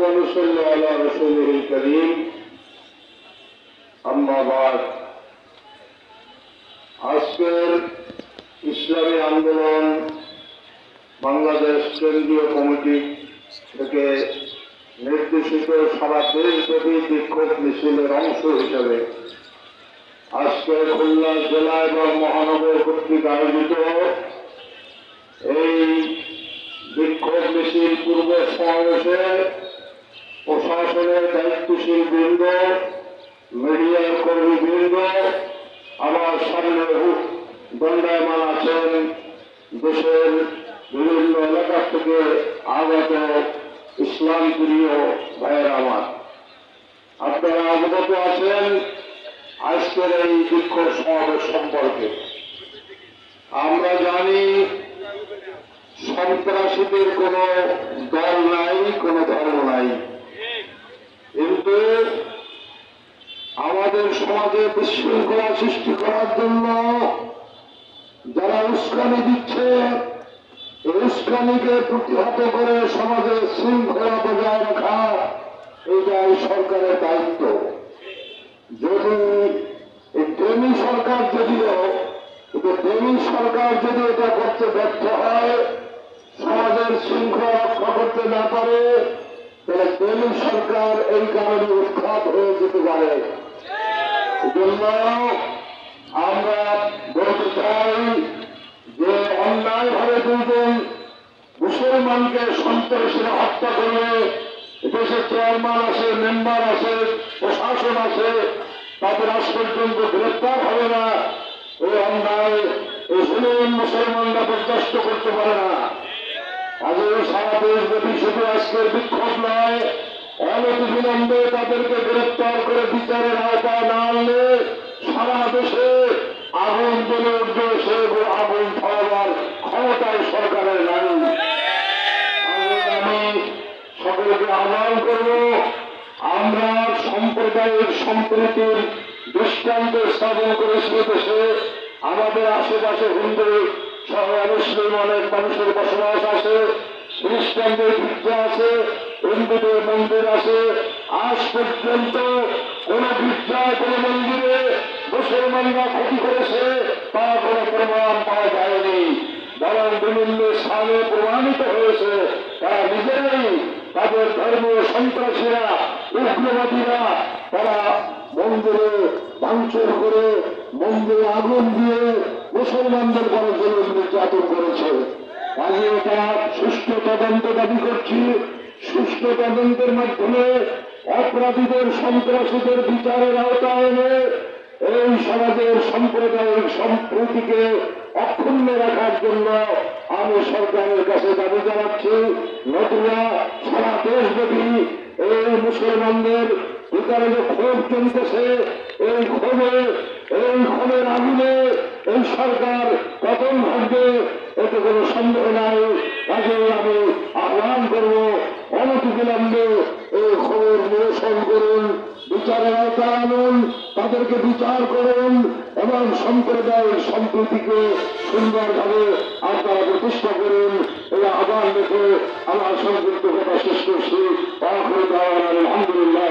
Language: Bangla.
ونصلي على رسوله الكريم أما بعد আজকের ইসলামী আন্দোলন বাংলাদেশ কেন্দ্রীয় কমিটি থেকে নির্দেশিত সারা দেশব্যাপী বিক্ষোভ মিছিলের অংশ হিসেবে আজকে খুলনা জেলা এবং মহানগর কর্তৃক আয়োজিত এই বিক্ষোভ মিছিল পূর্ব সমাবেশে প্রশাসনের দায়িত্বশীল বৃন্দ মিডিয়ার কর্মী বৃন্দ আমার সামনে দণ্ডায়মান আছেন দেশের বিভিন্ন এলাকা থেকে আগত ইসলাম প্রিয় ভাইয়ের আমার। আপনারা অবগত আছেন আজকের এই বিক্ষোভ সমাবেশ সম্পর্কে। আমরা জানি সন্ত্রাসীদের কোনো দল নাই, কোনো ধর্ম নাই কিন্তু আমাদের সমাজে বিশৃঙ্খলা সৃষ্টি করার জন্য যারা উস্কানি দিচ্ছে উস্কানিকে প্রতিহত করে সমাজে শৃঙ্খলা বজায় রাখা এটাই সরকারের দায়িত্ব। যদি প্রেমী সরকার যদিও কিন্তু প্রেমী সরকার যদি এটা করতে ব্যর্থ হয়, সমাজের শৃঙ্খলা রক্ষা করতে না পারে, তাহলে প্রেমী সরকার এই কারণে উৎখাত হয়ে যেতে পারে। এজন্য আমরা বলতে চাই যে অন্যায়ভাবে দুজন মুসলমানকে সন্ত্রাসীরা হত্যা করলে দেশের চেয়ারম্যান আছে মেম্বার আছে প্রশাসন আছে তাদের আজ পর্যন্ত গ্রেপ্তার হবে না। এই অন্যায় মুসলমানরা বরদাস্ত করতে পারে না। আজও সারা দেশব্যাপী শুধু আজকের বিক্ষোভ নয় অনতি বিলম্বে তাদেরকে গ্রেপ্তার করে বিচারের আওতায় না আনলে সারা দেশে আগুন জ্বলে উঠবে সে আগুন ছড়াবার ক্ষমতায় সরকারের নাই। আমি সকলকে আহ্বান করব, আমরা সম্প্রদায়ের সম্প্রীতির দৃষ্টান্ত স্থাপন করেছি দেশে। আমাদের আশেপাশে হিন্দু, সহ মুসলিম অনেক মানুষের বসবাস আছে, খ্রিস্টানদের গির্জা আছে। হিন্দুদের মন্দির আছে। আজ পর্যন্ত কোন গির্জায় কোন মন্দিরে মুসলমানরা ক্ষতি করেছে তার কোন প্রমাণ পাওয়া যায়নি। বরং বিভিন্ন স্থানে প্রমাণিত হয়েছে, তারা নিজেরাই তাদের ধর্মীয় সন্ত্রাসীরা, উগ্রবাদীরা, তারা মন্দিরে ভাঙচুর করে, মন্দিরে আগুন দিয়ে মুসলমানদের জরুর নির্যাতন করেছে। আগে এটা সুষ্ঠু তদন্ত দাবি করছি। সুষ্ঠু তদন্তের মাধ্যমে অপরাধীদের, সন্ত্রাসীদের বিচারের আওতায় এনে এই সমাজের সাম্প্রদায়িক সম্প্রীতিকে অক্ষুণ্ণ রাখার জন্য আমি সরকারের কাছে দাবি জানাচ্ছি, নতুবা সারা দেশব্যাপী এই মুসলমানদের ভিতরে যে ক্ষোভ চলতেছে। এই ক্ষোভে, এই ক্ষোভের আগুনে এই সরকার পতন ঘটবে এতে কোনো সন্দেহ নাই। কাজে আমি আহ্বান করব অনতি বিলম্বে এই খবর নিরসন করুন, বিচারের আওতায় আনুন, তাদেরকে বিচার করুন এবং সম্প্রদায়ের সম্প্রীতিকে সুন্দরভাবে আপনারা প্রতিষ্ঠা করুন। এই আহ্বান রেখে আমার সংযুক্ত কথা শেষ করছি। আলহামদুলিল্লাহ